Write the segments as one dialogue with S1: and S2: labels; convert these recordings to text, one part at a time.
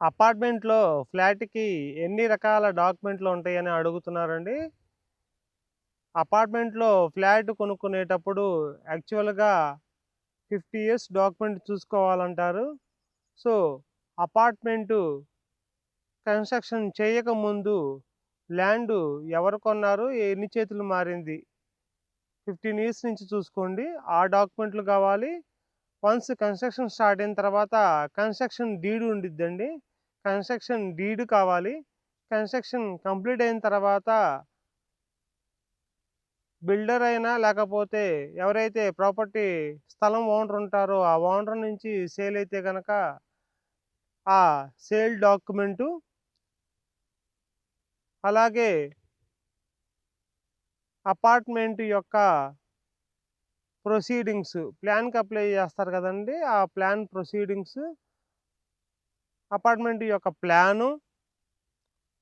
S1: అపార్ట్మెంట్లో ఫ్లాట్‌కి ఎన్ని రకాల డాక్యుమెంట్లు ఉంటాయని అడుగుతున్నారండి. అపార్ట్మెంట్‌లో ఫ్లాట్ కొనుక్కునేటప్పుడు యాక్చువల్‌గా 50 ఇయర్స్ డాక్యుమెంట్ చూసుకోవాలంటారు. సో, అపార్ట్మెంటు కన్‌స్ట్రక్షన్ చేయకముందు ల్యాండ్ ఎవరు కొన్నారు? ఎన్ని చేతులు మారింది? 15 ఇయర్స్ నుంచి చూసుకోండి. ఆ డాక్యుమెంట్లు కావాలి. వన్స్ కన్‌స్ట్రక్షన్ స్టార్ట్ అయిన తర్వాత కన్‌స్ట్రక్షన్ డీడ్ ఉండిద్దండి. కన్‌స్ట్రక్షన్ డీడ్ కావాలి. కన్‌స్ట్రక్షన్ కంప్లీట్ అయిన తర్వాత బిల్డర్ అయినా లేకపోతే ఎవరైతే ప్రాపర్టీ స్థలం ఓనర్ ఉంటారో ఆ ఓనర్ నుంచి సేల్ అయితే కనుక ఆ సేల్ డాక్యుమెంటు అలాగే అపార్ట్మెంట్ యొక్క ప్రొసీడింగ్స్ ప్లాన్‌కి అప్లై చేస్తారు కదండీ! ఆ ప్లాన్ ప్రొసీడింగ్స్ అపార్ట్మెంట్ యొక్క plan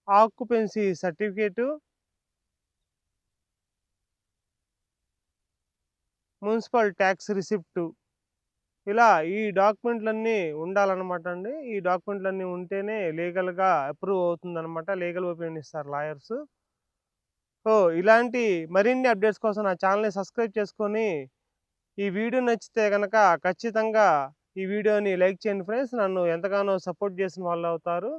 S1: occupancy certificate municipal tax receipt. ఇలా ఈ డాక్యుమెంట్లన్నీ ఉండాలన్నమాట అండి. ఈ డాక్యుమెంట్లన్నీ ఉంటేనే లీగల్‌గా అప్రూవ్ అవుతుందన్నమాట లీగల్ ఒపీనియన్ ఇస్తారు లాయర్సు. సో, ఇలాంటి మరిన్ని అప్డేట్స్ కోసం నా ఛానెల్‌ని సబ్స్క్రైబ్ చేసుకొని, ఈ వీడియో నచ్చితే కనుక ఖచ్చితంగా ఈ వీడియోని లైక్ చేయండి ఫ్రెండ్స్. నన్ను ఎంతగానో సపోర్ట్ చేసిన వాళ్ళు అవుతారు